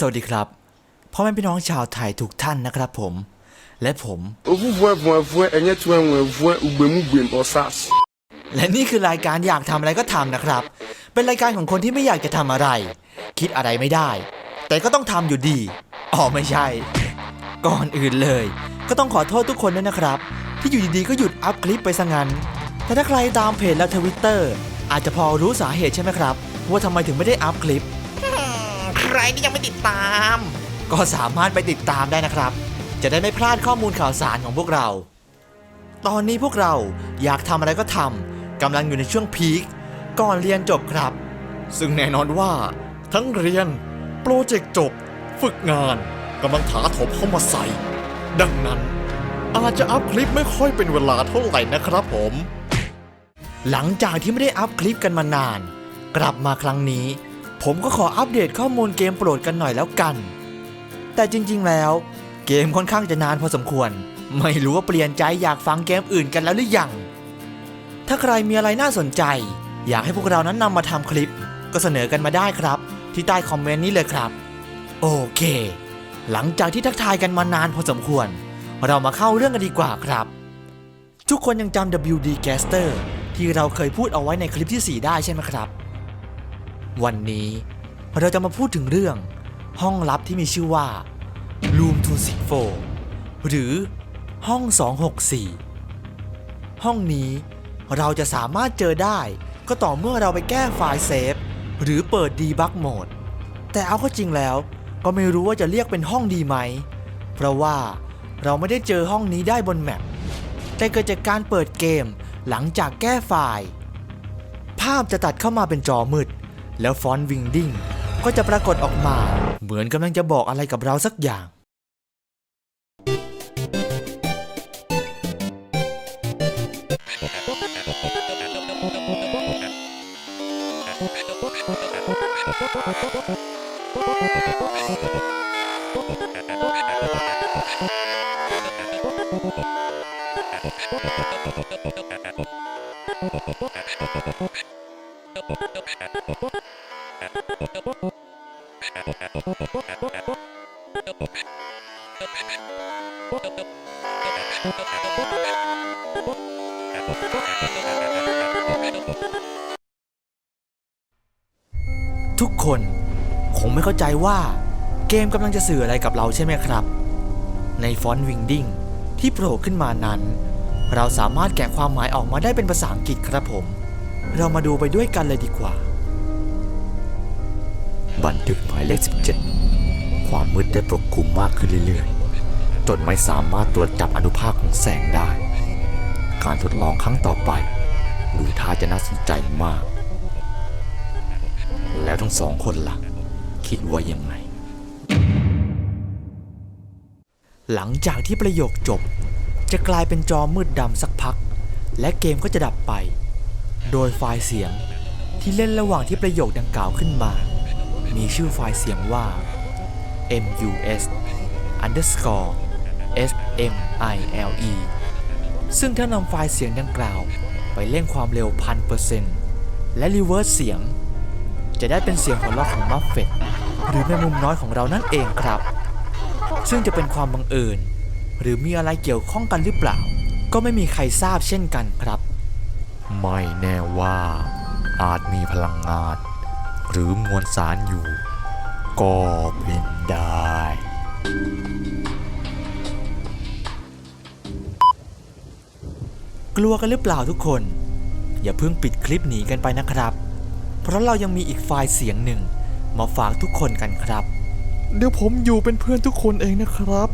สวัสดีครับพ่อแม่พี่น้องชาวไทยทุกท่านนะครับผม และผมและนี่คือรายการอยากทำอะไรก็ทำนะครับ เป็นรายการของคนที่ไม่อยากจะทำอะไร คิดอะไรไม่ได้ แต่ก็ต้องทำอยู่ดีอ๋อไม่ใช่ ก่อนอื่นเลย ก็ต้องขอโทษทุกคนด้วยนะครับ ที่อยู่ดีๆก็หยุดอัพคลิปไปซะงั้นแต่ถ้าใครตามเพจและทวิตเตอร์อาจจะพอรู้สาเหตุใช่ไหมครับ ว่าทำไมถึงไม่ได้อัพคลิป รที่ยังไม่ติดตาม ก็สามารถไปติดตามได้นะครับ จะได้ไม่พลาดข้อมูลข่าวสารของพวกเรา ตอนนี้พวกเราอยากทำอะไรก็ทำกำลังอยู่ในช่วงพีคก่อนเรียนจบครับ ซึ่งแน่นอนว่า ทั้งเรียน โปรเจกต์จบ ฝึกงานกำลังถาโถมเข้ามาใส่ ดังนั้น อาจจะอัพคลิปไม่ค่อยเป็นเวลาเท่าไหร่นะครับผม หลังจากที่ไม่ได้อัพคลิปกันมานาน กลับมาครั้งนี้ ผมก็ขออัปเดตข้อมูลเกมโปรดกันหน่อยแล้วกัน แต่จริงๆแล้ว เกมค่อนข้างจะนานพอสมควร ไม่รู้ว่าเปลี่ยนใจอยากฟังเกมอื่นกันแล้วหรือยัง ถ้าใครมีอะไรน่าสนใจ อยากให้พวกเรานั้นนำมาทำคลิป ก็เสนอกันมาได้ครับ ที่ใต้คอมเมนต์นี้เลยครับ โอเค หลังจากที่ทักทายกันมานานพอสมควร เรามาเข้าเรื่องกันดีกว่าครับ ทุกคนยังจำ WD Caster ที่เราเคยพูดเอาไว้ในคลิปที่ 4 ได้ใช่ไหมครับ วันนี้เราจะมาพูดถึงเรื่องห้องลับที่มีชื่อว่า Room 264 หรือห้อง 264 ห้องนี้เราจะสามารถเจอได้ก็ต่อเมื่อเราไปแก้ไฟล์เซฟหรือเปิดดีบักโหมด แต่เอาเข้าจริงแล้วก็ไม่รู้ว่าจะเรียกเป็นห้องดีไหม เพราะว่าเราไม่ได้เจอห้องนี้ได้บนแมปแต่เกิดจากการเปิดเกมหลังจากแก้ไฟล์ ภาพจะตัดเข้ามาเป็นจอมืด แล้วฟอนต์วิงดิ้งก็จะปรากฏออกมา เหมือนกำลังจะบอกอะไรกับเราสักอย่าง ทุกคนคงไม่เข้าใจว่าเกมกำลังจะสื่ออะไรกับเราใช่ไหมครับ ในฟอนต์วิงดิ้งที่โผล่ขึ้นมานั้น เราสามารถแกะความหมายออกมาได้เป็นภาษาอังกฤษครับผม เรามาดูไปด้วยกันเลยดีกว่า บันทึกหมายเลข 17 ความมืดได้ปกคลุมมากขึ้นเรื่อยๆ จนไม่สามารถตรวจจับอนุภาคของแสงได้ การทดลองครั้งต่อไปดูท่าจะน่าสนใจมาก แล้วทั้งสองคนล่ะ คิดว่ายังไง หลังจากที่ประโยคจบ จะกลายเป็นจอมืดดำสักพัก และเกมก็จะดับไป โดยไฟล์เสียงที่เล่นระหว่างที่ประโยคดังกล่าวขึ้นมา มีชื่อไฟล์เสียงว่า mus underscore smile ซึ่งถ้านำไฟล์เสียงดังกล่าวไปเล่นความเร็วพันเปอร์เซ็นต์และรีเวิร์สเสียง จะได้เป็นเสียงหัวเราะของมัฟเฟตหรือแมงมุมน้อยของเรานั่นเองครับ ซึ่งจะเป็นความบังเอิญ หรือมีอะไรเกี่ยวข้องกันหรือเปล่า ก็ไม่มีใครทราบเช่นกันครับ ไม่แน่ว่าอาจมีพลังงาน หรือมวลสารอยู่ ก็เป็นได้ กลัวกันหรือเปล่าทุกคน อย่าเพิ่งปิดคลิปหนีกันไปนะครับ เพราะเรายังมีอีกไฟล์เสียงหนึ่ง มาฝากทุกคนกันครับ เดี๋ยวผมอยู่เป็นเพื่อนทุกคนเองนะครับ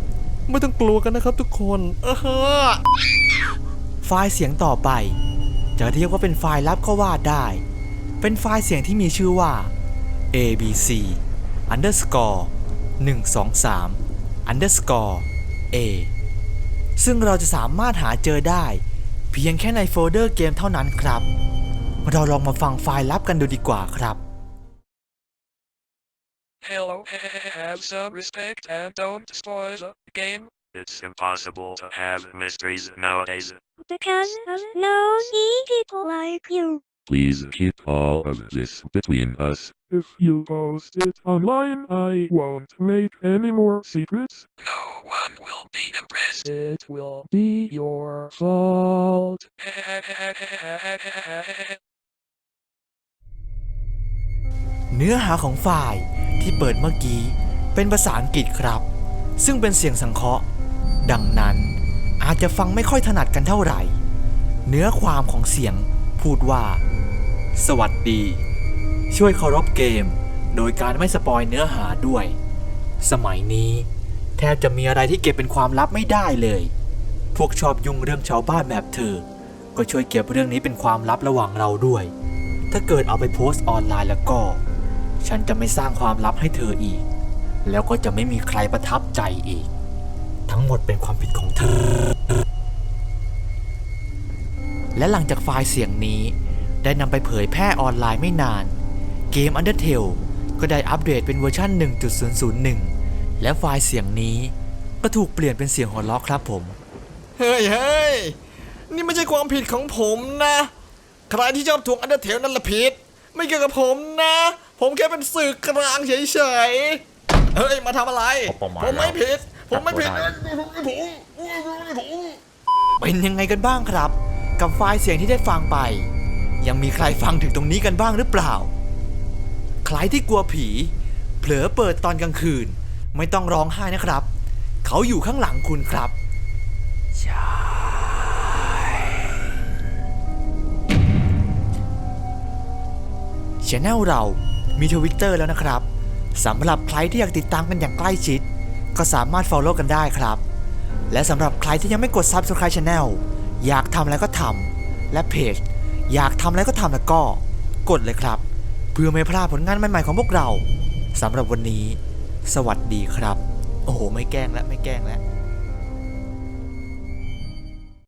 ไม่ต้องกลัวกันนะครับทุกคน เออฮะไฟล์เสียงต่อไป จะเรียกว่าเป็นไฟล์ลับก็ว่าได้ เป็นไฟล์เสียงที่มีชื่อว่า abc underscore 123 underscore a ซึ่งเราจะสามารถหาเจอได้ เพียงแค่ในโฟลเดอร์เกมเท่านั้นครับ เราลองมาฟังไฟล์ลับกันดูดีกว่าครับ Hello, have some respect and don't spoil the game. It's impossible to have mysteries nowadays. Because of nosy people like you. Please keep all of this between us. If you post it online, I won't make any more secrets. No one will be impressed. It will be your fault. เนื้อหาของฝ่ายที่เปิดเมื่อกี้เป็นภาษาอังกฤษครับ ซึ่งเป็นเสียงสังเคราะห์ ดังนั้นอาจจะฟังไม่ค่อยถนัดกันเท่าไหร่ เนื้อความของเสียงพูดว่า สวัสดี ช่วยเคารพเกม โดยการไม่สปอยเนื้อหาด้วย สมัยนี้ แทบจะมีอะไรที่เก็บเป็นความลับไม่ได้เลย พวกชอบยุ่งเรื่องชาวบ้านแบบเธอ ก็ช่วยเก็บเรื่องนี้เป็นความลับระหว่างเราด้วย ถ้าเกิดเอาไปโพสต์ออนไลน์แล้วก็ ฉันจะไม่สร้างความลับให้เธออีก แล้วก็จะไม่มีใครประทับใจอีก ทั้งหมดเป็นความผิดของเธอ และหลังจากไฟล์เสียงนี้ ได้นำไปเผยแพร่ออนไลน์ไม่นาน เกม Undertale ก็ได้อัปเดตเป็นเวอร์ชัน1.001 และไฟล์เสียงนี้ก็ถูกเปลี่ยนเป็นเสียงหัวเราะครับผม เฮ้ยเฮ้ยนี่ไม่ใช่ความผิดของผมนะ ใครที่ชอบทวงอันเดอร์เทลนั่นละผิด ไม่เกี่ยวกับผมนะ ผมแค่เป็นสื่อกลางเฉยๆ เฮ้ย มาทำอะไร ผมไม่ผิด ผมไม่ผิดผมเป็นยังไงกันบ้างครับ กับไฟล์เสียงที่ได้ฟังไป ยังมีใครฟังถึงตรงนี้กันบ้างหรือเปล่า ใครที่กลัวผี เผลอเปิดตอนกลางคืน ไม่ต้องร้องไห้นะครับ เขาอยู่ข้างหลังคุณครับช anel เรามีทวิตเตอร์แล้วนะครับสำหรับใครที่อยากติดตามกันอย่างใกล้ชิด ก็สามารถ Follow กันได้ครับ และสำหรับใครที่ยังไม่กด Subscribe Channel อยากทำอะไรก็ทำและเพจอยากทำอะไรก็ทำแล้วก็ กดเลยครับ เพื่อไม่พลาดผลงานใหม่ๆของพวกเราสำหรับวันนี้ สวัสดีครับ โอ้โห ไม่แกล้งแล้วไม่แกล้งแล้ว